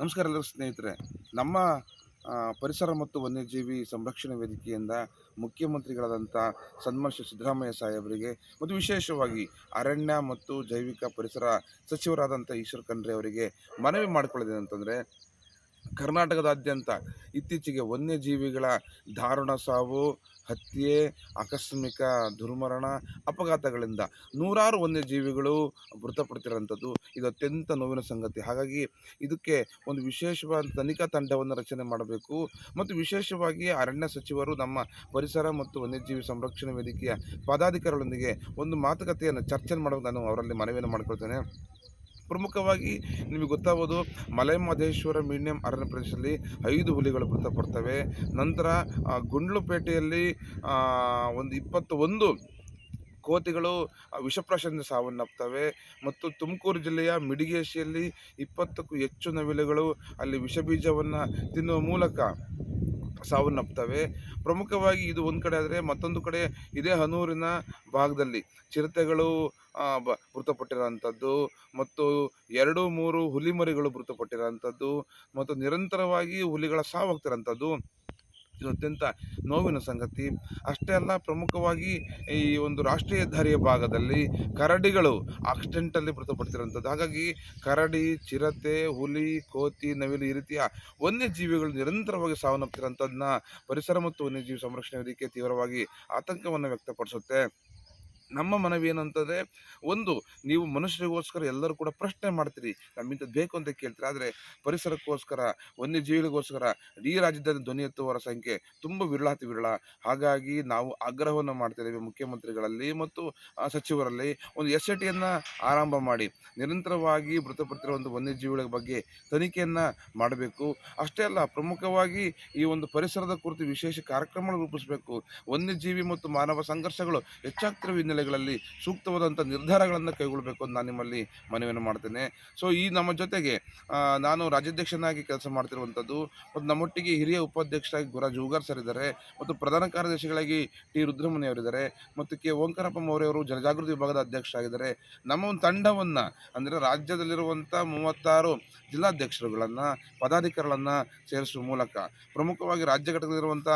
ನಮಸ್ಕಾರ ಎಲ್ಲರೂ ಸ್ನೇಹಿತರೆ. ನಮ್ಮ ಪರಿಸರ ಮತ್ತು ವನ್ಯಜೀವಿ ಸಂರಕ್ಷಣೆ ವೇದಿಕೆಯಿಂದ ಮುಖ್ಯಮಂತ್ರಿಗಳಾದಂಥ ಸನ್ಮಾನ್ಯ ಸಿದ್ದರಾಮಯ್ಯ ಸಾಹೇಬರಿಗೆ ಮತ್ತು ವಿಶೇಷವಾಗಿ ಅರಣ್ಯ ಮತ್ತು ಜೈವಿಕ ಪರಿಸರ ಸಚಿವರಾದಂಥ ಈಶ್ವರ್ ಖಂಡ್ರೆ ಅವರಿಗೆ ಮನವಿ ಮಾಡಿಕೊಳ್ಳೋದೇನಂತಂದರೆ ಕರ್ನಾಟಕದಾದ್ಯಂತ ಇತ್ತೀಚೆಗೆ ವನ್ಯಜೀವಿಗಳ ದಾರುಣ ಸಾವು ಹತ್ಯೆ, ಆಕಸ್ಮಿಕ ದುರ್ಮರಣ, ಅಪಘಾತಗಳಿಂದ ನೂರಾರು ವನ್ಯಜೀವಿಗಳು ಮೃತಪಡ್ತಿರೋಂಥದ್ದು ಇದು ಅತ್ಯಂತ ನೋವಿನ ಸಂಗತಿ. ಹಾಗಾಗಿ ಇದಕ್ಕೆ ಒಂದು ವಿಶೇಷವಾದ ತನಿಖಾ ತಂಡವನ್ನು ರಚನೆ ಮಾಡಬೇಕು. ಮತ್ತು ವಿಶೇಷವಾಗಿ ಅರಣ್ಯ ಸಚಿವರು ನಮ್ಮ ಪರಿಸರ ಮತ್ತು ವನ್ಯಜೀವಿ ಸಂರಕ್ಷಣೆ ವೇದಿಕೆಯ ಪದಾಧಿಕಾರಿಗಳೊಂದಿಗೆ ಒಂದು ಮಾತುಕತೆಯನ್ನು ಚರ್ಚೆ ಮಾಡಬೇಕು ನಾನು ಅವರಲ್ಲಿ ಮನವಿಯನ್ನು ಮಾಡ್ಕೊಳ್ತೇನೆ. ಪ್ರಮುಖವಾಗಿ ನಿಮಗೆ ಗೊತ್ತಾಗೋದು ಮಲೆಮಹದೇಶ್ವರ ಮೀಡಿಯಂ ಅರಣ್ಯ ಪ್ರದೇಶದಲ್ಲಿ ಐದು ಹುಲಿಗಳು ಮೃತಪಡ್ತವೆ. ನಂತರ ಗುಂಡ್ಲುಪೇಟೆಯಲ್ಲಿ ಒಂದು ಇಪ್ಪತ್ತ ಒಂದು ಕೋತಿಗಳು ವಿಷಪ್ರಾಶದಿಂದ ಸಾವನ್ನಪ್ತವೆ. ಮತ್ತು ತುಮಕೂರು ಜಿಲ್ಲೆಯ ಮಿಡಿಗೇಶಿಯಲ್ಲಿ ಇಪ್ಪತ್ತಕ್ಕೂ ಹೆಚ್ಚು ನವಿಲುಗಳು ಅಲ್ಲಿ ವಿಷಬೀಜವನ್ನು ತಿನ್ನುವ ಮೂಲಕ ಸಾವನ್ನಪ್ತವೆ ಪ್ರಮುಖವಾಗಿ ಇದು ಒಂದು ಕಡೆ ಆದರೆ ಮತ್ತೊಂದು ಕಡೆ ಇದೇ ಹನೂರಿನ ಭಾಗದಲ್ಲಿ ಚಿರತೆಗಳು ಬ ಮೃತಪಟ್ಟಿರೋಂಥದ್ದು ಮತ್ತು ಎರಡು, ಮೂರು ಹುಲಿಮರಿಗಳು ಮೃತಪಟ್ಟಿರೋಂಥದ್ದು ಮತ್ತು ನಿರಂತರವಾಗಿ ಹುಲಿಗಳ ಸಾವಾಗ್ತಿರೋಂಥದ್ದು ಇದು ಅತ್ಯಂತ ನೋವಿನ ಸಂಗತಿ. ಅಷ್ಟೇ ಅಲ್ಲ, ಪ್ರಮುಖವಾಗಿ ಈ ಒಂದು ರಾಷ್ಟ್ರೀಯ ಹೆದ್ದಾರಿಯ ಭಾಗದಲ್ಲಿ ಕರಡಿಗಳು ಆಕ್ಸಿಡೆಂಟಲ್ಲಿ ಮೃತಪಡ್ತಿರೋಂಥದ್ದು ಹಾಗಾಗಿ ಕರಡಿ, ಚಿರತೆ, ಹುಲಿ, ಕೋತಿ, ನವಿಲು ಈ ರೀತಿಯ ವನ್ಯಜೀವಿಗಳು ನಿರಂತರವಾಗಿ ಸಾವನ್ನಪ್ತಿರೋಂಥದ್ದನ್ನ ಪರಿಸರ ಮತ್ತು ವನ್ಯಜೀವಿ ಸಂರಕ್ಷಣೆ ವೇದಿಕೆ ತೀವ್ರವಾಗಿ ಆತಂಕವನ್ನು ವ್ಯಕ್ತಪಡಿಸುತ್ತೆ. ನಮ್ಮ ಮನವಿ ಏನಂತಂದರೆ, ಒಂದು, ನೀವು ಮನುಷ್ಯರಿಗೋಸ್ಕರ ಎಲ್ಲರೂ ಕೂಡ ಪ್ರಶ್ನೆ ಮಾಡ್ತೀರಿ. ನಮ್ಮಿಂಥದ್ದು ಬೇಕು ಅಂತ ಕೇಳ್ತೀರಿ. ಆದರೆ, ಪರಿಸರಕ್ಕೋಸ್ಕರ, ವನ್ಯಜೀವಿಗಳಿಗೋಸ್ಕರ ಇಡೀ ರಾಜ್ಯದಲ್ಲಿ ಧ್ವನಿ ಎತ್ತುವವರ ಸಂಖ್ಯೆ ತುಂಬ ವಿರಳಾತಿ ವಿರಳ. ಹಾಗಾಗಿ ನಾವು ಆಗ್ರಹವನ್ನು ಮಾಡ್ತಿದ್ದೇವೆ ಮುಖ್ಯಮಂತ್ರಿಗಳಲ್ಲಿ ಮತ್ತು ಸಚಿವರಲ್ಲಿ. ಒಂದು ಎಸ್ ಐ ಟಿಯನ್ನು ಆರಂಭ ಮಾಡಿ, ನಿರಂತರವಾಗಿ ಮೃತಪಟ್ಟಿರುವ ಒಂದು ವನ್ಯಜೀವಿಗಳ ಬಗ್ಗೆ ತನಿಖೆಯನ್ನು ಮಾಡಬೇಕು. ಅಷ್ಟೇ ಅಲ್ಲ, ಪ್ರಮುಖವಾಗಿ ಈ ಒಂದು ಪರಿಸರದ ಕುರಿತು ವಿಶೇಷ ಕಾರ್ಯಕ್ರಮಗಳನ್ನು ರೂಪಿಸಬೇಕು. ವನ್ಯಜೀವಿ ಮತ್ತು ಮಾನವ ಸಂಘರ್ಷಗಳು ಹೆಚ್ಚಾಗ್ತಿರುವ ಹಿನ್ನೆಲೆಗಳಲ್ಲಿ ಸೂಕ್ತವಾದಂಥ ನಿರ್ಧಾರಗಳನ್ನು ಕೈಗೊಳ್ಳಬೇಕು ಅಂತ ನಾನು ನಿಮ್ಮಲ್ಲಿ ಮನವಿಯನ್ನು ಮಾಡ್ತೇನೆ. ಸೊ ಈ ನಮ್ಮ ಜೊತೆಗೆ ನಾನು ರಾಜ್ಯಾಧ್ಯಕ್ಷನಾಗಿ ಕೆಲಸ ಮಾಡ್ತಿರುವಂಥದ್ದು, ಮತ್ತು ನಮ್ಮೊಟ್ಟಿಗೆ ಹಿರಿಯ ಉಪಾಧ್ಯಕ್ಷರಾಗಿ ಗುರಾಜ್ ಉಗರ್ ಸರ್ ಇದ್ದಾರೆ, ಮತ್ತು ಪ್ರಧಾನ ಕಾರ್ಯದರ್ಶಿಗಳಾಗಿ ಟಿ ರುದ್ರಮುನಿ ಅವರಿದ್ದಾರೆ, ಮತ್ತು ಕೆ ಓಂಕಾರಪ್ಪ ಮೌರ್ಯ ಅವರು ಜನಜಾಗೃತಿ ವಿಭಾಗದ ಅಧ್ಯಕ್ಷರಾಗಿದ್ದಾರೆ. ನಮ್ಮ ಒಂದು ತಂಡವನ್ನು, ಅಂದರೆ ರಾಜ್ಯದಲ್ಲಿರುವಂಥ ಮೂವತ್ತಾರು ಜಿಲ್ಲಾಧ್ಯಕ್ಷರುಗಳನ್ನು, ಪದಾಧಿಕಾರಿಗಳನ್ನು ಸೇರಿಸುವ ಮೂಲಕ ಪ್ರಮುಖವಾಗಿ ರಾಜ್ಯ ಘಟಕದಲ್ಲಿರುವಂಥ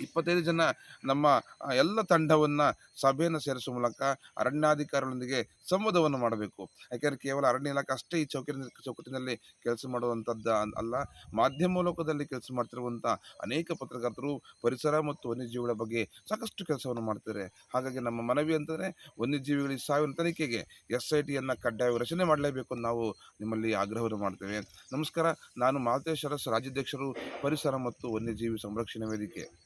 ಇಪ್ಪತ್ತೈದು ಜನ ನಮ್ಮ ಎಲ್ಲ ತಂಡವನ್ನು ಸಭೆಯನ್ನು ಸೇರಿಸುವ ಮೂಲಕ ಅರಣ್ಯಾಧಿಕಾರಿಗಳೊಂದಿಗೆ ಸಂವಾದವನ್ನು ಮಾಡಬೇಕು. ಯಾಕೆಂದರೆ ಕೇವಲ ಅರಣ್ಯ ಇಲಾಖೆ ಅಷ್ಟೇ ಈ ಚೌಕಿನ, ಚೌಕಟ್ಟಿನಲ್ಲಿ ಕೆಲಸ ಮಾಡುವಂಥದ್ದು ಅಲ್ಲ. ಮಾಧ್ಯಮ ಲೋಕದಲ್ಲಿ ಕೆಲಸ ಮಾಡ್ತಿರುವಂಥ ಅನೇಕ ಪತ್ರಕರ್ತರು ಪರಿಸರ ಮತ್ತು ವನ್ಯಜೀವಿಗಳ ಬಗ್ಗೆ ಸಾಕಷ್ಟು ಕೆಲಸವನ್ನು ಮಾಡ್ತಾರೆ ಹಾಗಾಗಿ ನಮ್ಮ ಮನವಿ ಅಂತಂದರೆ ವನ್ಯಜೀವಿಗಳ ಸಾವಿನ ತನಿಖೆಗೆ ಎಸ್ ಐ ಟಿಯನ್ನು ಕಡ್ಡಾಯ ರಚನೆ ಮಾಡಲೇಬೇಕು ನಾವು ನಿಮ್ಮಲ್ಲಿ ಆಗ್ರಹವನ್ನು ಮಾಡ್ತೇವೆ. ನಮಸ್ಕಾರ. ನಾನು ಮಾಲತೇಶ್ವರಸ್ ರಾಜ್ಯಾಧ್ಯಕ್ಷರು, ಪರಿಸರ ಮತ್ತು ವನ್ಯಜೀವಿ ಸಂರಕ್ಷಣೆ ವೇದಿಕೆ.